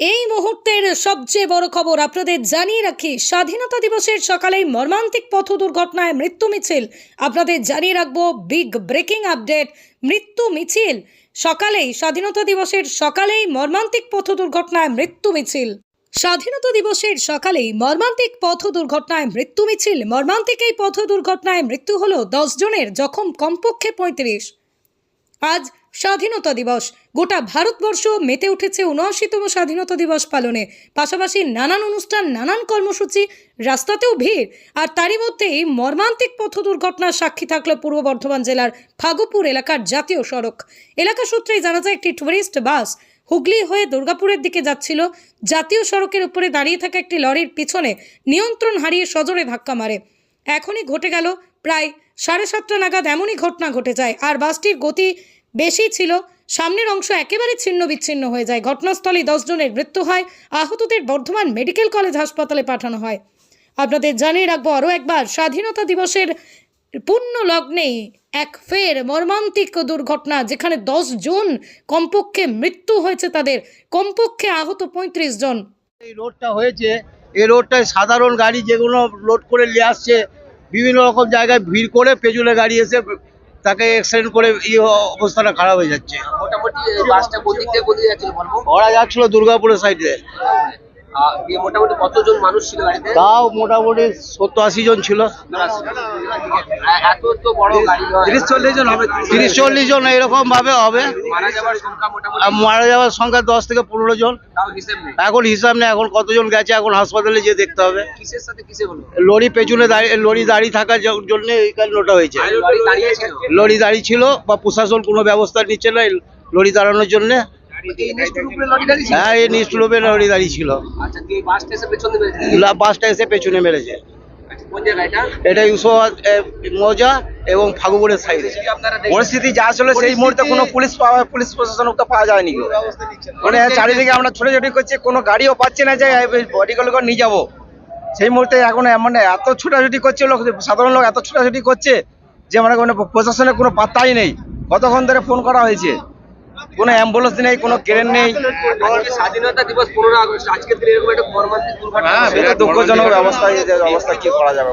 এই মুহূর্তের সবচেয়ে বড় খবর আপনাদের জানিয়ে রাখি, স্বাধীনতা দিবসের সকালেই মর্মান্তিক পথ দুর্ঘটনায় মৃত্যু মিছিল। আপনাদের জানিয়ে রাখব বিগ ব্রেকিং আপডেট, মৃত্যু মিছিল। সকালেই, স্বাধীনতা দিবসের সকালেই মর্মান্তিক পথ দুর্ঘটনায় মৃত্যু মিছিল। স্বাধীনতা দিবসের সকালেই মর্মান্তিক পথ দুর্ঘটনায় মৃত্যু মিছিল। মর্মান্তিক এই পথ দুর্ঘটনায় মৃত্যু হলো দশ জনের জখম কমপক্ষে পঁয়ত্রিশ। আজ স্বাধীনতা দিবস। গোটা ভারতবর্ষ মেতে উঠেছে উনআশিতম স্বাধীনতা দিবস পালনে। পাশাপাশি নানান অনুষ্ঠান, নানান কর্মসূচি, রাস্তাতেও ভিড়। আর তারই মধ্যেই মর্মান্তিক পথ দুর্ঘটনার সাক্ষী থাকল পূর্ব বর্ধমান জেলার ফাগুপুর এলাকার জাতীয় সড়ক। এলাকা সূত্রেই জানা যায়, একটি টুরিস্ট বাস হুগলি হয়ে দুর্গাপুরের দিকে যাচ্ছিল। জাতীয় সড়কের উপরে দাঁড়িয়ে থাকা একটি লরির পিছনে নিয়ন্ত্রণ হারিয়ে সজোরে ধাক্কা মারে। এখনই ঘটে গেল প্রায় সাড়ে সাতটা নাগাদ এমনই ঘটনা ঘটে যায়। আর বাসটির গতি বেশি ছিল। সামনের অংশ একেবারে ছিন্ন বিচ্ছিন্ন হয়ে যায়। ঘটনাস্থলে দশ জনের মৃত্যু হয়। আহতদের বর্ধমান মেডিকেল কলেজ হাসপাতালে পাঠানো হয়। আপনাদের জানিয়ে রাখব আরও একবার, স্বাধীনতা দিবসের পূর্ণ লগ্নেই এক ফের মর্মান্তিক দুর্ঘটনা, যেখানে দশ জন কমপক্ষে মৃত্যু হয়েছে তাদের। কমপক্ষে আহত পঁয়ত্রিশ জন। এই রোডটা হয়েছে। এই রোডটায় সাধারণ গাড়ি যেগুলো লোড করে নিয়ে আসছে, বিভিন্ন রকম জায়গায় ভিড় করে পেছনে গাড়ি এসে তাকে এক্সিডেন্ট করে এই অবস্থাটা খারাপ হয়ে যাচ্ছে। মোটামুটি বাসটা কোদিক থেকে কোদিকে যাচ্ছিল বলব? ওরা যাচ্ছিল দুর্গাপুরের সাইডে মোটামুটি কতজন মানুষ ছিল গাড়িতে তাও মোটামুটি সত্তর আশি জন ছিল। এত তো বড় গাড়ি তিরিশ চল্লিশ জন হবে। তিরিশ চল্লিশ জন এরকম ভাবে হবে। মারা যাওয়ার সংখ্যা আর মারা যাওয়ার সংখ্যা দশ থেকে পনেরো জন। এখন হিসাব নেই এখন কতজন গেছে এখন হাসপাতালে যেয়ে দেখতে হবে। লরি পেছনে দাঁড়িয়ে লরি দাঁড়িয়ে থাকার জন্য এই কারণটা হয়েছে। লরি দাঁড়িয়ে ছিল? বা প্রশাসন কোনো ব্যবস্থা নিচ্ছে না লরি দাঁড়ানোর জন্য। হ্যাঁ এই নিশ্চলবে লরি দাঁড়িয়ে ছিল আচ্ছা বাসটা এসে পেছন মেরেছে। বাসটা আচ্ছা, কোন জায়গা এটা? এটা ইউসোয়াদ মজা এবং ফাগুবুরের সাইডে পরিস্থিতি যা ছিল সেই মুহূর্তে কোনো পুলিশ পাওয়া পুলিশ প্রশাসন তো পাওয়া যায়নি। মানে চারিদিকে আমরা ছোটাছুটি করছি কোনো গাড়িও পাচ্ছি না যে বডিগুলোকে নিয়ে যাব। সেই মুহূর্তে এখন মানে এত ছোটাছুটি করছে লোক সাধারণ লোক এত ছোটাছুটি করছে যে মানে কোনো প্রশাসনের কোনো পাত্তাই নেই। কতক্ষণ ধরে ফোন করা হয়েছে? কোনো অ্যাম্বুলেন্স নেই কোনো ক্রেন নেই। স্বাধীনতা দিবস পনেরো আগস্ট আজকের দিনে এরকম একটা মর্মান্তিক দুর্ঘটনা হ্যাঁ। এটা দুঃখজনক অবস্থা অবস্থা কি করা যাবে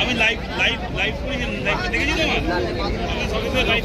আমি লাইভ লাইভ লাইভ করে লাইভ দেখেছি তো আমার আমি সঙ্গে ফোন লাইভ